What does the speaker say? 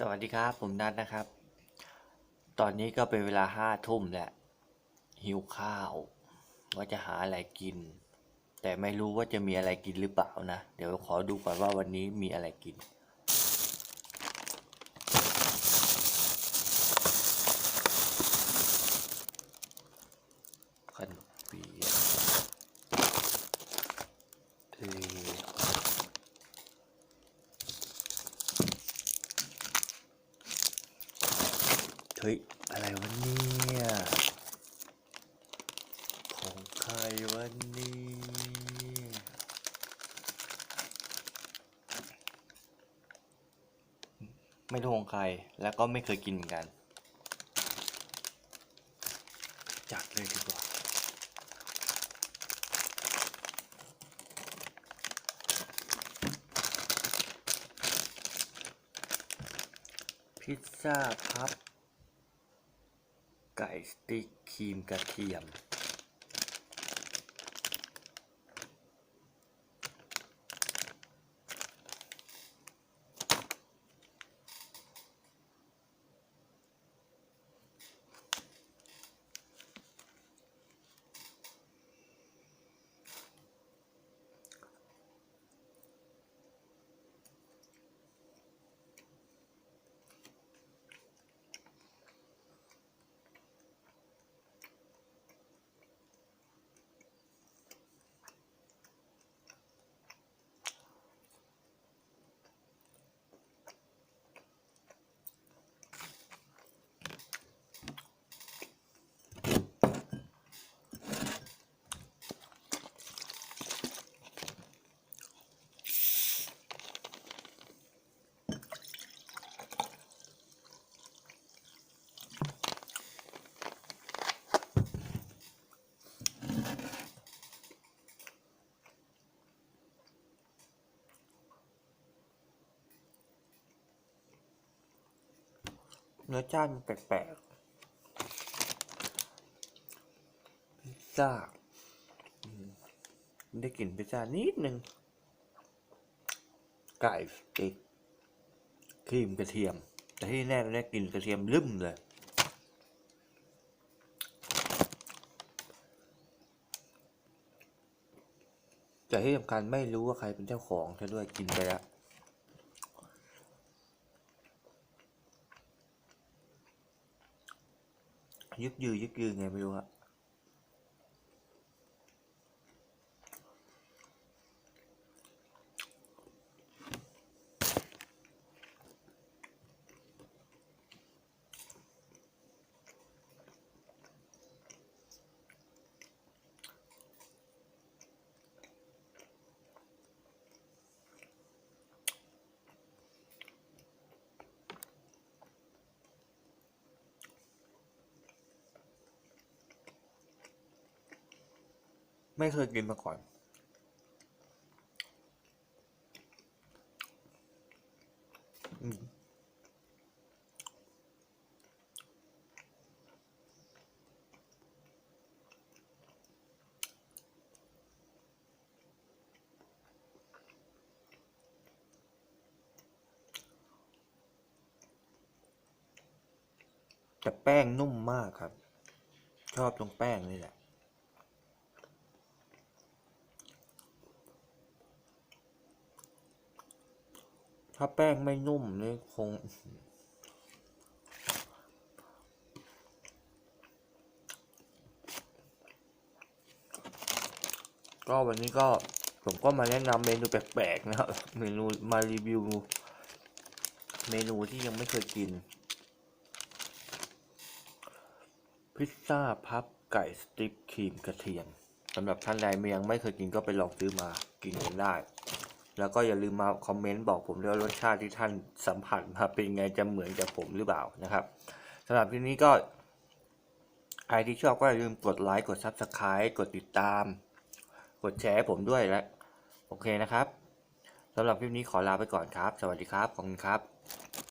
สวัสดีครับ ผมนัทนะครับ ตอนนี้ก็เป็นเวลาห้าทุ่มแหล้วหิวข้าว ว่าจะหาอะไรกิน แต่ไม่รู้ว่าจะมีอะไรกินหรือเปล่านะ เดี๋ยวขอดูก่อนว่าวันนี้มีอะไรกิน ขนมเปี๊ยะเออเฮ้ย อะไรวะเนี่ย ของใครวะเนี่ยไม่รู้ของใคร แล้วก็ไม่เคยกินเหมือนกัน จัดเลยดีกว่าพิซซ่าพับ ไก่สติ๊กครีมกระเทียม รสชาติมันแปลกๆพิซซ่าได้กลิ่นพิซซ่านิดนึง ไก่สติ๊กครีมกระเทียม แต่ที่แน่ได้กลิ่นกระเทียมลืมเลยแต่ที่สำคัญไม่รู้ว่าใครเป็นเจ้าของซะด้วยกินไปแล้ว ยึกยือยึกยือ ไม่เคยกินมาก่อน แต่แป้งนุ่มมากครับ ชอบตรงแป้งนี่แหละ ถ้าแป้งไม่นุ่มนี่คง ก็วันนี้ก็ผมก็มาแนะนำเมนูแปลกๆนะครับเมนูมารีวิว เมนูที่ยังไม่เคยกิน พิซซ่าพับไก่สติ๊กครีมกระเทียมสำหรับท่านใดยังไม่เคยกินก็ไปลองซื้อมากินกันได้ แล้วก็อย่าลืมมาคอมเมนต์บอกผมด้วยว่ารสชาติที่ท่านสัมผัสมาเป็นไงจะเหมือนกับผมหรือเปล่านะครับสำหรับที่นี้ก็ใครที่ชอบก็อย่าลืมกดไลค์กด Subscribe กดติดตาม กดแชร์ให้ผมด้วยและโอเคนะครับสำหรับคลิปนี้ขอลาไปก่อนครับ สวัสดีครับ ขอบคุณครับ